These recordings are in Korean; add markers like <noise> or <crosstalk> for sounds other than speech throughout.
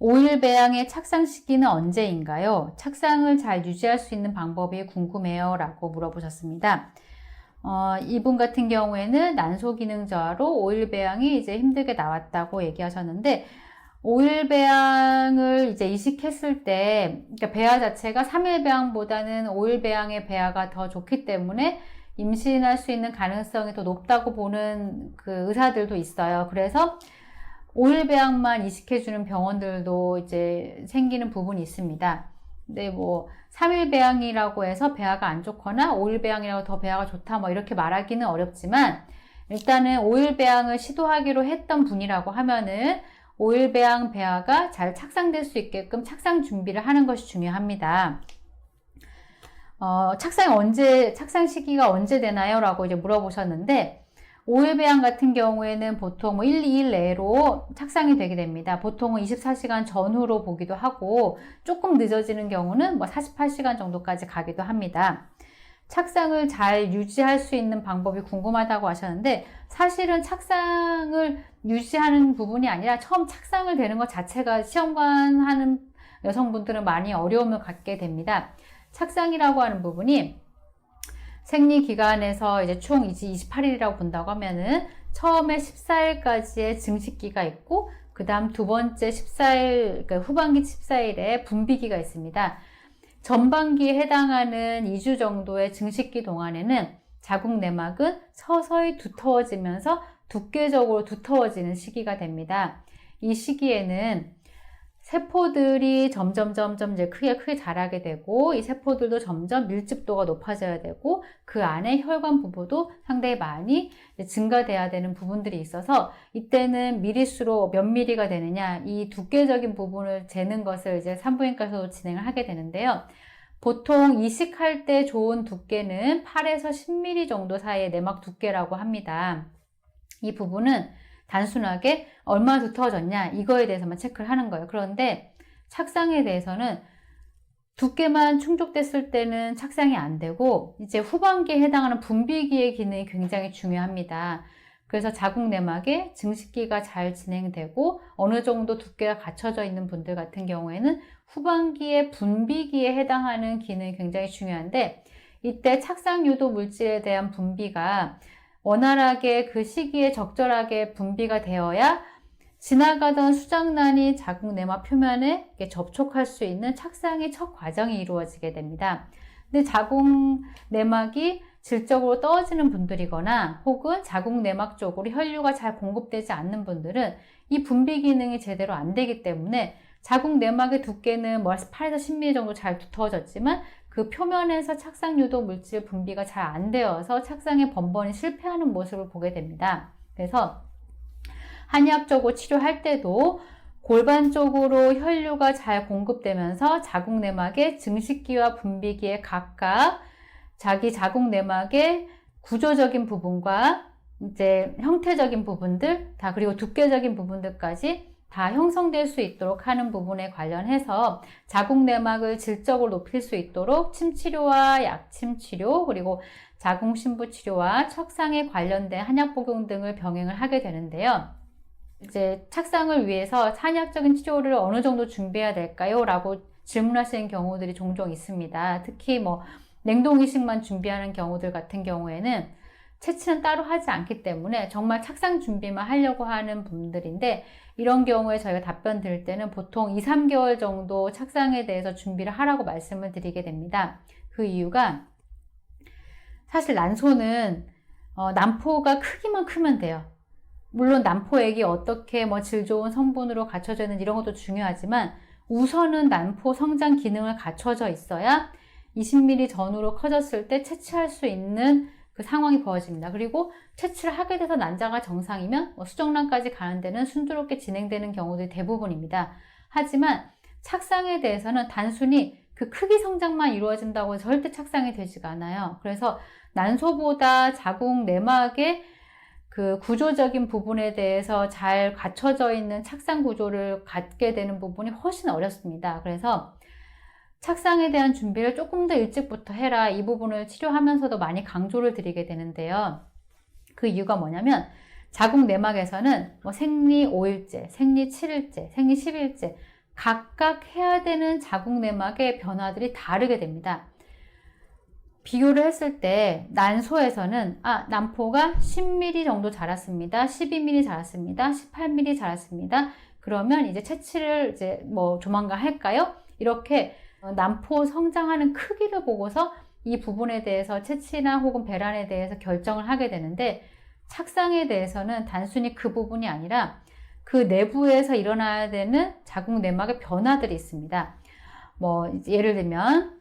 오일 배양의 착상 시기는 언제인가요? 착상을 잘 유지할 수 있는 방법이 궁금해요. 라고 물어보셨습니다. 어, 이분 같은 경우에는 난소 기능 저하로 오일 배양이 이제 힘들게 나왔다고 얘기하셨는데, 오일 배양을 이제 이식했을 때, 그러니까 배아 자체가 3일 배양보다는 오일 배양의 배아가 더 좋기 때문에 임신할 수 있는 가능성이 더 높다고 보는 그 의사들도 있어요. 그래서 오일 배양만 이식해주는 병원들도 이제 생기는 부분이 있습니다. 근데 뭐 3일 배양이라고 해서 배아가 안 좋거나 5일 배양이라고 더 배아가 좋다 뭐 이렇게 말하기는 어렵지만 일단은 5일 배양을 시도하기로 했던 분이라고 하면은 5일 배양 배아가 잘 착상될 수 있게끔 착상 준비를 하는 것이 중요합니다. 어, 착상 언제, 착상 시기가 언제 되나요? 라고 이제 물어보셨는데, 5일 배양 같은 경우에는 보통 뭐 1, 2일 내로 착상이 되게 됩니다. 보통은 24시간 전후로 보기도 하고, 조금 늦어지는 경우는 뭐 48시간 정도까지 가기도 합니다. 착상을 잘 유지할 수 있는 방법이 궁금하다고 하셨는데, 사실은 착상을 유지하는 부분이 아니라 처음 착상을 되는 것 자체가 시험관 하는 여성분들은 많이 어려움을 갖게 됩니다. 착상이라고 하는 부분이 생리 기간에서 이제 총 이제 28일이라고 본다고 하면은 처음에 14일까지의 증식기가 있고 그 다음 두 번째 14일, 그러니까 후반기 14일에 분비기가 있습니다. 전반기에 해당하는 2주 정도의 증식기 동안에는 자궁 내막은 서서히 두터워지면서 두께적으로 두터워지는 시기가 됩니다. 이 시기에는 세포들이 점점 점점 이제 크게 크게 자라게 되고 이 세포들도 점점 밀집도가 높아져야 되고 그 안에 혈관 부부도 상당히 많이 증가돼야 되는 부분들이 있어서 이때는 미리수로 몇 미리가 되느냐 이 두께적인 부분을 재는 것을 이제 산부인과에서 진행을 하게 되는데요. 보통 이식할 때 좋은 두께는 8에서 10mm 정도 사이의 내막 두께라고 합니다. 이 부분은 단순하게 얼마나 두터워졌냐 이거에 대해서만 체크를 하는 거예요. 그런데 착상에 대해서는 두께만 충족됐을 때는 착상이 안 되고 이제 후반기에 해당하는 분비기의 기능이 굉장히 중요합니다. 그래서 자궁 내막에 증식기가 잘 진행되고 어느 정도 두께가 갖춰져 있는 분들 같은 경우에는 후반기에 분비기에 해당하는 기능이 굉장히 중요한데 이때 착상 유도 물질에 대한 분비가 원활하게 그 시기에 적절하게 분비가 되어야 지나가던 수정란이 자궁 내막 표면에 접촉할 수 있는 착상의 첫 과정이 이루어지게 됩니다. 근데 자궁 내막이 질적으로 떨어지는 분들이거나 혹은 자궁 내막 쪽으로 혈류가 잘 공급되지 않는 분들은 이 분비 기능이 제대로 안 되기 때문에 자궁 내막의 두께는 뭐 8에서 10mm 정도 잘 두터워졌지만 그 표면에서 착상 유도 물질 분비가 잘 안 되어서 착상의 번번이 실패하는 모습을 보게 됩니다. 그래서 한의학적으로 치료할 때도 골반 쪽으로 혈류가 잘 공급되면서 자궁 내막의 증식기와 분비기에 각각 자기 자궁 내막의 구조적인 부분과 이제 형태적인 부분들 다 그리고 두께적인 부분들까지 다 형성될 수 있도록 하는 부분에 관련해서 자궁 내막을 질적으로 높일 수 있도록 침치료와 약침 치료 그리고 자궁 신부 치료와 척상에 관련된 한약 복용 등을 병행을 하게 되는데요. 이제 착상을 위해서 한약적인 치료를 어느 정도 준비해야 될까요? 라고 질문하시는 경우들이 종종 있습니다. 특히 뭐 냉동 이식만 준비하는 경우들 같은 경우에는 채취는 따로 하지 않기 때문에 정말 착상 준비만 하려고 하는 분들인데 이런 경우에 저희가 답변 드릴 때는 보통 2, 3개월 정도 착상에 대해서 준비를 하라고 말씀을 드리게 됩니다. 그 이유가 사실 난소는 어, 난포가 크기만 크면 돼요. 물론 난포액이 어떻게 뭐 질 좋은 성분으로 갖춰져 있는 이런 것도 중요하지만 우선은 난포 성장 기능을 갖춰져 있어야 20mm 전후로 커졌을 때 채취할 수 있는 그 상황이 벌어집니다. 그리고 채취를 하게 돼서 난자가 정상이면 뭐 수정란까지 가는 데는 순조롭게 진행되는 경우들이 대부분입니다. 하지만 착상에 대해서는 단순히 그 크기 성장만 이루어진다고 절대 착상이 되지가 않아요. 그래서 난소보다 자궁 내막의 그 구조적인 부분에 대해서 잘 갖춰져 있는 착상 구조를 갖게 되는 부분이 훨씬 어렵습니다. 그래서 착상에 대한 준비를 조금 더 일찍부터 해라. 이 부분을 치료하면서도 많이 강조를 드리게 되는데요. 그 이유가 뭐냐면 자궁 내막에서는 뭐 생리 5일째, 생리 7일째, 생리 10일째 각각 해야 되는 자궁 내막의 변화들이 다르게 됩니다. 비교를 했을 때 난소에서는 아 난포가 10mm 정도 자랐습니다. 12mm 자랐습니다. 18mm 자랐습니다. 그러면 이제 채취를 이제 뭐 조만간 할까요? 이렇게 난포 성장하는 크기를 보고서 이 부분에 대해서 채취나 혹은 배란에 대해서 결정을 하게 되는데 착상에 대해서는 단순히 그 부분이 아니라 그 내부에서 일어나야 되는 자궁 내막의 변화들이 있습니다. 뭐 예를 들면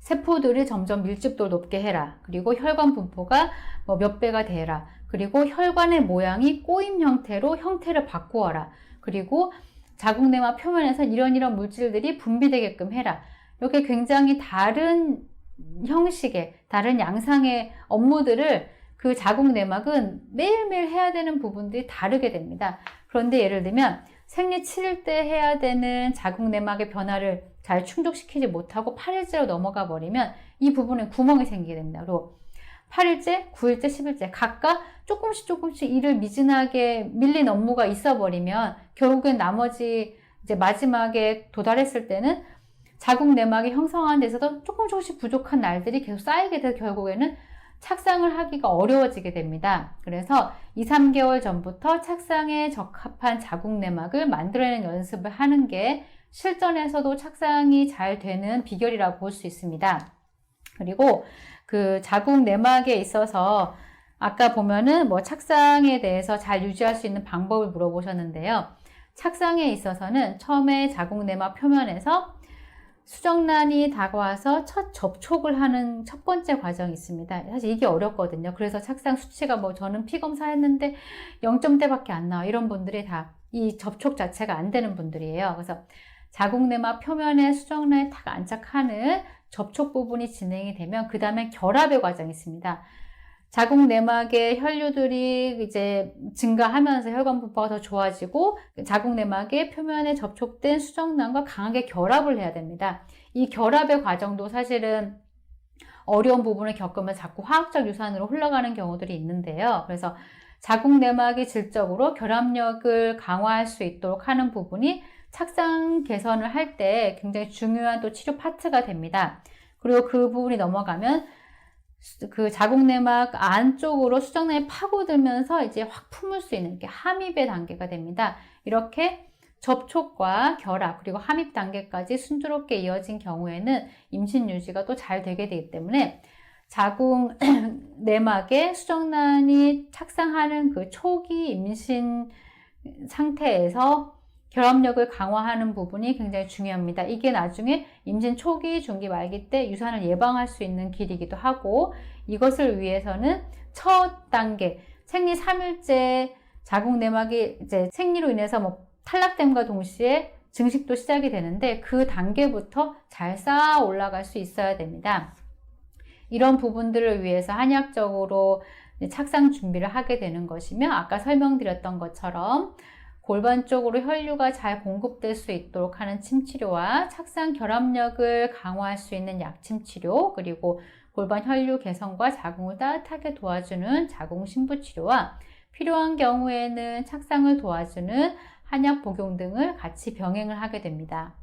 세포들이 점점 밀집도를 높게 해라. 그리고 혈관 분포가 뭐 몇 배가 되라. 그리고 혈관의 모양이 꼬임 형태로 형태를 바꾸어라. 그리고 자궁 내막 표면에서 이런 이런 물질들이 분비되게끔 해라. 이렇게 굉장히 다른 형식의 다른 양상의 업무들을 그 자궁 내막은 매일매일 해야 되는 부분들이 다르게 됩니다. 그런데 예를 들면 생리 7일 때 해야 되는 자궁 내막의 변화를 잘 충족시키지 못하고 8일째로 넘어가 버리면 이 부분에 구멍이 생기게 됩니다. 그리고 8일째, 9일째, 10일째 각각 조금씩 조금씩 일을 미진하게 밀린 업무가 있어 버리면 결국엔 나머지 이제 마지막에 도달했을 때는 자궁 내막이 형성하는 데서도 조금 조금씩 부족한 날들이 계속 쌓이게 돼서 결국에는 착상을 하기가 어려워지게 됩니다. 그래서 2, 3개월 전부터 착상에 적합한 자궁 내막을 만들어내는 연습을 하는 게 실전에서도 착상이 잘 되는 비결이라고 볼 수 있습니다. 그리고 그 자궁 내막에 있어서 아까 보면은 뭐 착상에 대해서 잘 유지할 수 있는 방법을 물어보셨는데요. 착상에 있어서는 처음에 자궁 내막 표면에서 수정란이 다가와서 첫 접촉을 하는 첫 번째 과정이 있습니다. 사실 이게 어렵거든요. 그래서 착상 수치가 뭐 저는 피 검사 했는데 0점대밖에 안 나와. 이런 분들이 다 이 접촉 자체가 안 되는 분들이에요. 그래서 자궁 내막 표면에 수정란이 탁 안착하는 접촉 부분이 진행이 되면 그 다음에 결합의 과정이 있습니다. 자궁 내막의 혈류들이 이제 증가하면서 혈관 분포가 더 좋아지고 자궁 내막의 표면에 접촉된 수정란과 강하게 결합을 해야 됩니다. 이 결합의 과정도 사실은 어려운 부분을 겪으면 자꾸 화학적 유산으로 흘러가는 경우들이 있는데요. 그래서 자궁 내막이 질적으로 결합력을 강화할 수 있도록 하는 부분이 착상 개선을 할 때 굉장히 중요한 또 치료 파트가 됩니다. 그리고 그 부분이 넘어가면 그 자궁 내막 안쪽으로 수정란이 파고들면서 이제 확 품을 수 있는 게 함입의 단계가 됩니다. 이렇게 접촉과 결합 그리고 함입 단계까지 순조롭게 이어진 경우에는 임신 유지가 또 잘 되게 되기 때문에 자궁 <clears throat> 내막에 수정란이 착상하는 그 초기 임신 상태에서 결합력을 강화하는 부분이 굉장히 중요합니다. 이게 나중에 임신 초기, 중기, 말기 때 유산을 예방할 수 있는 길이기도 하고 이것을 위해서는 첫 단계 생리 3일째 자궁 내막이 이제 생리로 인해서 뭐 탈락됨과 동시에 증식도 시작이 되는데 그 단계부터 잘 쌓아 올라갈 수 있어야 됩니다. 이런 부분들을 위해서 한약적으로 착상 준비를 하게 되는 것이며 아까 설명드렸던 것처럼 골반 쪽으로 혈류가 잘 공급될 수 있도록 하는 침치료와 착상 결합력을 강화할 수 있는 약침치료 그리고 골반 혈류 개선과 자궁을 따뜻하게 도와주는 자궁 신부 치료와 필요한 경우에는 착상을 도와주는 한약 복용 등을 같이 병행을 하게 됩니다.